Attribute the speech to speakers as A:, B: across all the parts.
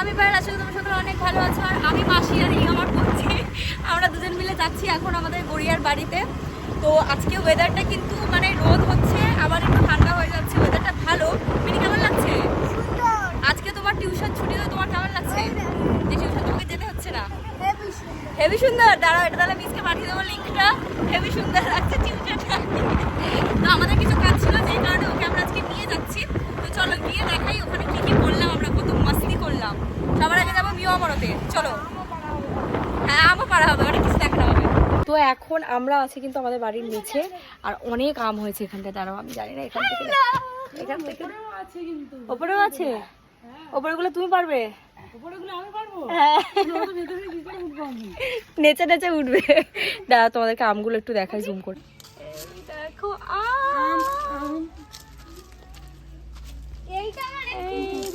A: আমি পায়ের আসলে তোমরা সকলে অনেক ভালো আছো আর আমি মাসি আর এই আমার বলছি আমরা দুজন মিলে যাচ্ছি এখন আমাদের গড়িয়ার বাড়িতে। তো আজকে ওয়েদারটা কিন্তু মানে রোদ হচ্ছে আবার একটু ঠান্ডা হয়ে যাচ্ছে ওয়েদারটা ভালো। মিনি কেমন লাগছে? আজকে তোমার টিউশন ছুটি তো তোমার কেমন লাগছে? যে টিউশন তোমাকে যেতে হচ্ছে না? হেভি সুন্দর। দাঁড়াও এটা তাহলে মিসকে পাঠিয়ে দেবো লিঙ্কটা হেভি সুন্দর লাগছে টিউশনটা তো আমাদের কিছু কাজ ছিল যেই কারণে ওকে আমরা আজকে নিয়ে যাচ্ছি তো চলো গিয়ে দেখাই ওখানে কি কি করলাম আমরা কত মাস্তি করলাম সবার আগে যাব মিও আমরতে চলো হ্যাঁ হবে অনেক কিছু দেখানো হবে। তো এখন আমরা আছি কিন্তু আমাদের বাড়ির নিচে আর অনেক আম হয়েছে এখানটা দাঁড়াও আমি জানি না এখান থেকে। এখান থেকে। ওপরেও আছে ওপরেগুলো তুমি পারবে? হ্যাঁ। নেচে নেচে উঠবে। দাঁড়া তোমাদেরকে আমগুলো একটু দেখাই জুম করে। এই দেখো আম। এই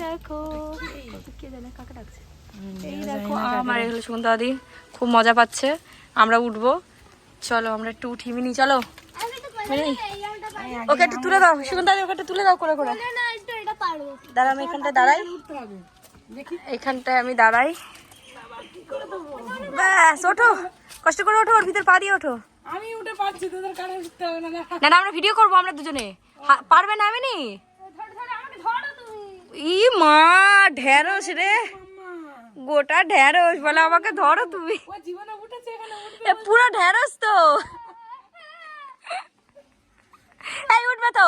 A: দেখো। কে জানে কাকে ডাকছে? এই দেখো আম আর এগুলো সুন্দর দি খুব মজা পাচ্ছে। আমরা উঠবো। চলো আমরা একটু উঠি মিনি চলো। ওকে একটু তুলে দাও। সুগন্ধা ওকে একটু তুলে দাও করে করে। দাঁড়া আমি এখানটায় দাঁড়াই। এখানটায় আমি দাঁড়াই। ব্যাস ওঠো। কষ্ট করে ওঠো ওর ভিতর পা দিয়ে ওঠো।
B: আমি উঠে পাচ্ছি তোদের কানে উঠতে হবে না
A: না। না আমরা ভিডিও করব আমরা দুজনে। পারবে না আমি নি ই মা ঢেঁড়স রে। গোটা ঢেঁড়স বলে আমাকে ধরো তুমি।
B: ও জীবনে উঠেছে এখানে উঠবে
A: এ পুরো ঢেঁড়স তো। এই উঠবে তো।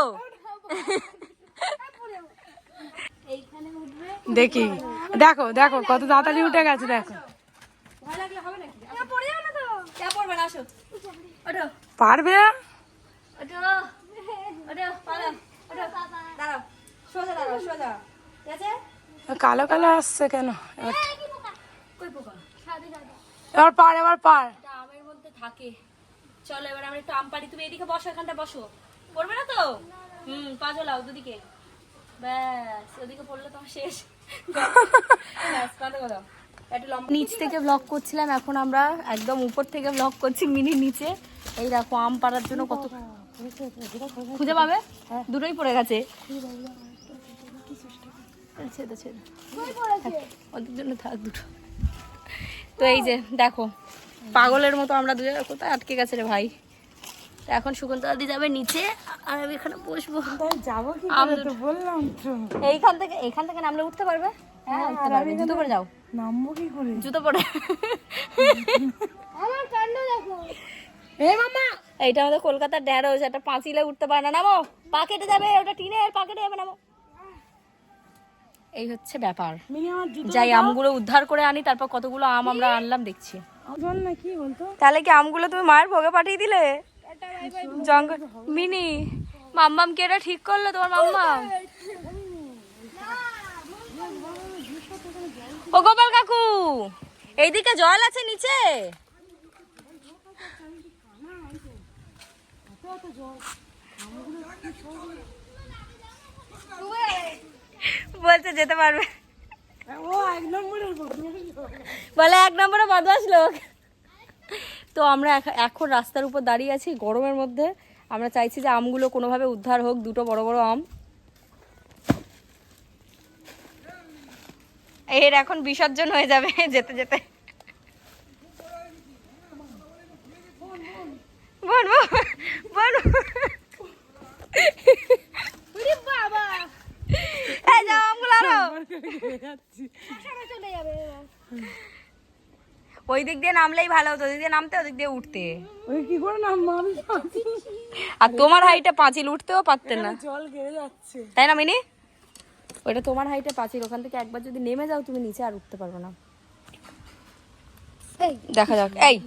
B: দেখি। দেখো দেখো কত তাড়াতাড়ি উঠে গেছে দেখো। পারবে? কালো কালো আসছে কেন? এবার পার এবার পার।
A: আমের মধ্যে থাকে। চলো এবার আমরা একটু আম পারি তুমি এদিকে বসো এখানটা বসো। পড়বে না তো? হুম পা ঝোলাও দুদিকে। ব্যাস ওদিকে পড়লে তোমার শেষ। নিচ থেকে ব্লগ করছিলাম এখন আমরা একদম উপর থেকে ব্লগ করছি মিনি নিচে। এই দেখো আম পাড়ার জন্য কত খুঁজে পাবে? দুটোই পড়ে গেছে। ছেদে ছেদে ওদের জন্য থাক দুটো। তো এই যে দেখো। পাগলের মতো আমরা দুজন কোথায় আটকে গেছে রে ভাই? তো এখন সুগন্ধ দাদি যাবে নিচে আর আমি এখানে বসবো।
B: যাব কি
A: আমি
B: তো বললাম তো।
A: এইখান থেকে এইখান থেকে নামলে উঠতে পারবে? হ্যাঁ উঠতে পারবে। জুতো পরে যাও।
B: নামবো কি করে?
A: জুতো পরে।
B: এ মামা!
A: এইটা আমাদের কলকাতার ঢ্যাঁড়স একটা পাঁচিলে উঠতে পারে না। নামো পা কেটে যাবে ওটা টিনের পা কেটে যাবে নামো। এই হচ্ছে ব্যাপার। যাই আমগুলো উদ্ধার করে আনি তারপর কতগুলো আম আমরা আনলাম দেখছি। তাহলে কি আমগুলো তুমি মায়ের ভোগে পাঠিয়ে দিলে? জঙ্গল মিনি মাম্মাম কে এটা ঠিক করল তোমার মাম্মাম ও গোপাল কাকু এইদিকে জল আছে নিচে? বলছে যেতে পারবে। বলে, এক নম্বরে বদমাস লোক। তো আমরা এখ- এখন রাস্তার উপর দাঁড়িয়ে আছি, গরমের মধ্যে। আমরা চাইছি যে আমগুলো কোনোভাবে উদ্ধার হোক, দুটো বড় বড় আম। এর এখন বিসর্জন হয়ে যাবে যেতে যেতে এই যাও আমগুলো আরও
B: যাচ্ছি
A: ওই দিক দিয়ে নামলেই ভালো হতো ওই দিক দিয়ে নামতে ওদিক দিয়ে উঠতে।
B: ওই কি করে নামবো আমি
A: আর তোমার হাইটে পাঁচিল উঠতেও পারতেন না।
B: জল গেড়ে যাচ্ছে।
A: তাই না মিনি? ওইটা তোমার হাইটে পাঁচিল ওখান থেকে একবার যদি নেমে যাও তুমি নিচে আর উঠতে পারবে না। দেখা যাক এই।